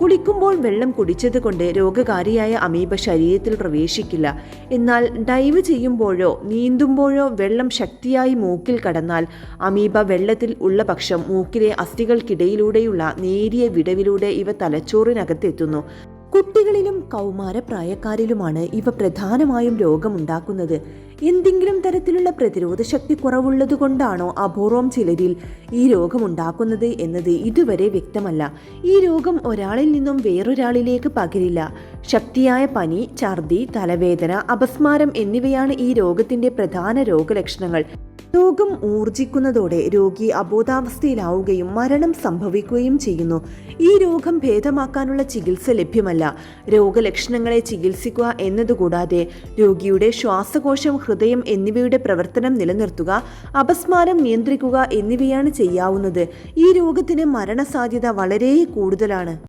കുളിക്കുമ്പോൾ വെള്ളം കുടിച്ചതുകൊണ്ട് രോഗകാരിയായ അമീബ ശരീരത്തിൽ പ്രവേശിക്കില്ല. എന്നാൽ ഡൈവ് ചെയ്യുമ്പോഴോ നീന്തുമ്പോഴോ വെള്ളം ശക്തിയായി മൂക്കിൽ കടന്നാൽ അമീബ വെള്ളത്തിൽ ഉള്ള പക്ഷം മൂക്കിലെ അസ്ഥികൾക്കിടയിലൂടെയുള്ള നേരിയ വിടവിലൂടെ ഇവ തലച്ചോറിനകത്തെത്തുന്നു. കുട്ടികളിലും കൗമാര പ്രായക്കാരിലുമാണ് ഇവ പ്രധാനമായും രോഗമുണ്ടാക്കുന്നത്. എന്തെങ്കിലും തരത്തിലുള്ള പ്രതിരോധ ശക്തി കുറവുള്ളത് കൊണ്ടാണോ അപൂർവം ചിലരിൽ ഈ രോഗമുണ്ടാക്കുന്നത് എന്നത് ഇതുവരെ വ്യക്തമല്ല. ഈ രോഗം ഒരാളിൽ നിന്നും വേറൊരാളിലേക്ക് പകരില്ല. ശക്തിയായ പനി ഛർദി തലവേദന അപസ്മാരം എന്നിവയാണ് ഈ രോഗത്തിന്റെ പ്രധാന രോഗലക്ഷണങ്ങൾ. രോഗം ഊർജിക്കുന്നതോടെ രോഗി അബോധാവസ്ഥയിലാവുകയും മരണം സംഭവിക്കുകയും ചെയ്യുന്നു. ഈ രോഗം ഭേദമാക്കാനുള്ള ചികിത്സ ലഭ്യമല്ല. രോഗലക്ഷണങ്ങളെ ചികിത്സിക്കുക എന്നതുകൂടാതെ രോഗിയുടെ ശ്വാസകോശം ഹൃദയം എന്നിവയുടെ പ്രവർത്തനം നിലനിർത്തുക അപസ്മാരം നിയന്ത്രിക്കുക എന്നിവയാണ് ചെയ്യാവുന്നത്. ഈ രോഗത്തിന് മരണസാധ്യത വളരെ കൂടുതലാണ്.